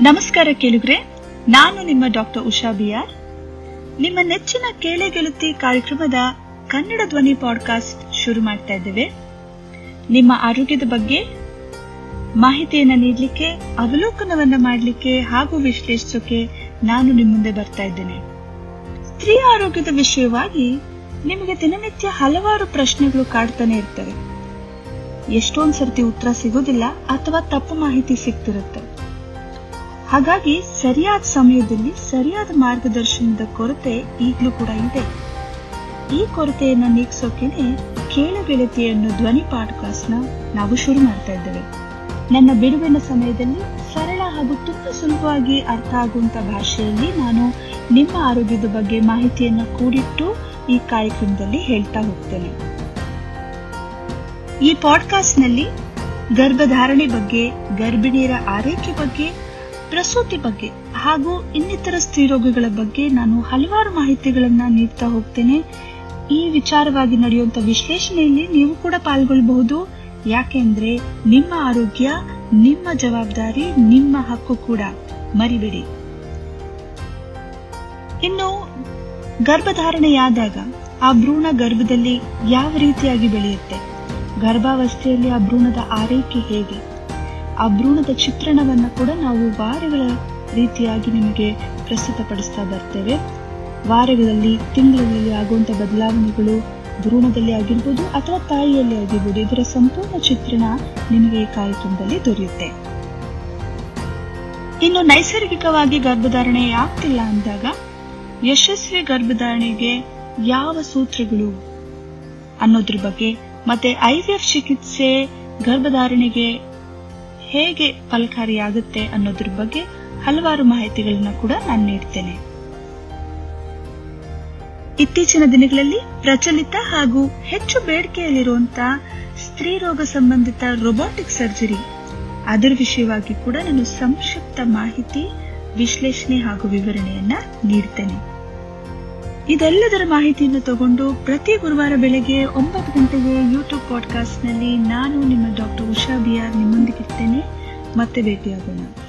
ನಮಸ್ಕಾರ ಕೇಳುಗ್ರೆ, ನಾನು ನಿಮ್ಮ ಡಾಕ್ಟರ್ ಉಷಾ ಬಿಆರ್ ನಿಮ್ಮ ನೆಚ್ಚಿನ ಕೇಳೆ ಗೆಲುತ್ತಿ ಕಾರ್ಯಕ್ರಮದ ಕನ್ನಡ ಧ್ವನಿ ಪಾಡ್ಕಾಸ್ಟ್ ಶುರು ಮಾಡ್ತಾ ಇದ್ದೇವೆ. ನಿಮ್ಮ ಆರೋಗ್ಯದ ಬಗ್ಗೆ ಮಾಹಿತಿಯನ್ನು ನೀಡಲಿಕ್ಕೆ, ಅವಲೋಕನವನ್ನ ಮಾಡಲಿಕ್ಕೆ ಹಾಗೂ ವಿಶ್ಲೇಷಿಸೋಕೆ ನಾನು ನಿಮ್ಮ ಮುಂದೆ ಬರ್ತಾ ಇದ್ದೇನೆ. ಸ್ತ್ರೀ ಆರೋಗ್ಯದ ವಿಷಯವಾಗಿ ನಿಮಗೆ ದಿನನಿತ್ಯ ಹಲವಾರು ಪ್ರಶ್ನೆಗಳು ಕಾಡ್ತಾನೆ ಇರ್ತವೆ. ಎಷ್ಟೊಂದ್ಸರ್ತಿ ಉತ್ತರ ಸಿಗೋದಿಲ್ಲ ಅಥವಾ ತಪ್ಪು ಮಾಹಿತಿ ಸಿಗ್ತಿರುತ್ತೆ. ಹಾಗಾಗಿ ಸರಿಯಾದ ಸಮಯದಲ್ಲಿ ಸರಿಯಾದ ಮಾರ್ಗದರ್ಶನದ ಕೊರತೆ ಈಗಲೂ ಕೂಡ ಇದೆ. ಈ ಕೊರತೆಯನ್ನು ನೀಗಿಸೋಕೆನೆ ಕೇಳ ಗೆಳತಿಯನ್ನು ಧ್ವನಿ ಪಾಡ್ಕಾಸ್ಟ್ನ ನಾವು ಶುರು ಮಾಡ್ತಾ ಇದ್ದೇವೆ. ನನ್ನ ಬಿಡುವಿನ ಸಮಯದಲ್ಲಿ ಸರಳ ಹಾಗೂ ತುಂಬಾ ಸುಲಭವಾಗಿ ಅರ್ಥ ಆಗುವಂತ ಭಾಷೆಯಲ್ಲಿ ನಾನು ನಿಮ್ಮ ಆರೋಗ್ಯದ ಬಗ್ಗೆ ಮಾಹಿತಿಯನ್ನು ಕೂಡಿಟ್ಟು ಈ ಕಾರ್ಯಕ್ರಮದಲ್ಲಿ ಹೇಳ್ತಾ ಹೋಗ್ತೇನೆ. ಈ ಪಾಡ್ಕಾಸ್ಟ್ನಲ್ಲಿ ಗರ್ಭಧಾರಣೆ ಬಗ್ಗೆ, ಗರ್ಭಿಣಿಯರ ಆರೈಕೆ ಬಗ್ಗೆ ಪ್ರಸೂತಿ ಬಗ್ಗೆ ಹಾಗೂ ಇನ್ನಿತರ ಸ್ತ್ರೀರೋಗಗಳ ಬಗ್ಗೆ ನಾನು ಹಲವಾರು ಮಾಹಿತಿಗಳನ್ನ ನೀಡ್ತಾ ಹೋಗ್ತೇನೆ. ಈ ವಿಚಾರವಾಗಿ ನಡೆಯುವಂತ ವಿಶ್ಲೇಷಣೆಯಲ್ಲಿ ನೀವು ಕೂಡ ಪಾಲ್ಗೊಳ್ಳಬಹುದು. ಯಾಕೆಂದ್ರೆ ನಿಮ್ಮ ಆರೋಗ್ಯ, ನಿಮ್ಮ ಜವಾಬ್ದಾರಿ, ನಿಮ್ಮ ಹಕ್ಕು ಕೂಡ ಮರಿಬೇಡಿ. ಇನ್ನು ಗರ್ಭಧಾರಣೆಯಾದಾಗ ಆ ಭ್ರೂಣ ಗರ್ಭದಲ್ಲಿ ಯಾವ ರೀತಿಯಾಗಿ ಬೆಳೆಯುತ್ತೆ? ಗರ್ಭಾವಸ್ಥೆಯಲ್ಲಿ ಆ ಭ್ರೂಣದ ಆರೈಕೆ ಹೇಗೆ? ಆ ಭ್ರೂಣದ ಚಿತ್ರಣವನ್ನ ಕೂಡ ನಾವು ವಾರಗಳ ರೀತಿಯಾಗಿ ನಿಮಗೆ ಪ್ರಸ್ತುತಪಡಿಸ್ತಾ ಬರ್ತೇವೆ. ವಾರಗಳಲ್ಲಿ, ತಿಂಗಳಲ್ಲಿ ಆಗುವಂತ ಬದಲಾವಣೆಗಳು ಭ್ರೂಣದಲ್ಲಿ ಆಗಿರ್ಬೋದು ಅಥವಾ ತಾಯಿಯಲ್ಲಿ ಆಗಿರ್ಬೋದು, ಇದರ ಸಂಪೂರ್ಣ ಚಿತ್ರಣ ನಿಮಗೆ ಈ ದೊರೆಯುತ್ತೆ. ಇನ್ನು ನೈಸರ್ಗಿಕವಾಗಿ ಗರ್ಭಧಾರಣೆ ಆಗ್ತಿಲ್ಲ ಅಂದಾಗ ಯಶಸ್ವಿ ಗರ್ಭಧಾರಣೆಗೆ ಯಾವ ಸೂತ್ರಗಳು ಅನ್ನೋದ್ರ ಬಗ್ಗೆ ಮತ್ತೆ ಐವಿಎಫ್ ಚಿಕಿತ್ಸೆ ಗರ್ಭಧಾರಣೆಗೆ ಹೇಗೆ ಫಲಕಾರಿಯಾಗುತ್ತೆ ಅನ್ನೋದ್ರ ಬಗ್ಗೆ ಹಲವಾರು ಮಾಹಿತಿಗಳನ್ನ ಕೂಡ ನಾನು ನೀಡ್ತೇನೆ. ಇತ್ತೀಚಿನ ದಿನಗಳಲ್ಲಿ ಪ್ರಚಲಿತ ಹಾಗೂ ಹೆಚ್ಚು ಬೇಡಿಕೆಯಲ್ಲಿರುವಂತಹ ಸ್ತ್ರೀ ರೋಗ ಸಂಬಂಧಿತ ರೊಬೋಟಿಕ್ ಸರ್ಜರಿ ಅದರ ವಿಷಯವಾಗಿ ಕೂಡ ನಾನು ಸಂಕ್ಷಿಪ್ತ ಮಾಹಿತಿ, ವಿಶ್ಲೇಷಣೆ ಹಾಗೂ ವಿವರಣೆಯನ್ನ ನೀಡ್ತೇನೆ. ಇದೆಲ್ಲದರ ಮಾಹಿತಿಯನ್ನು ತಗೊಂಡು ಪ್ರತಿ ಗುರುವಾರ ಬೆಳಗ್ಗೆ ಒಂಬತ್ತು ಗಂಟೆಗೆ ಯೂಟ್ಯೂಬ್ ಪಾಡ್ಕಾಸ್ಟ್ನಲ್ಲಿ ನಾನು ನಿಮ್ಮ ಡಾಕ್ಟರ್ ಉಷಾ ಬಿಆರ್ 待ってべてよく。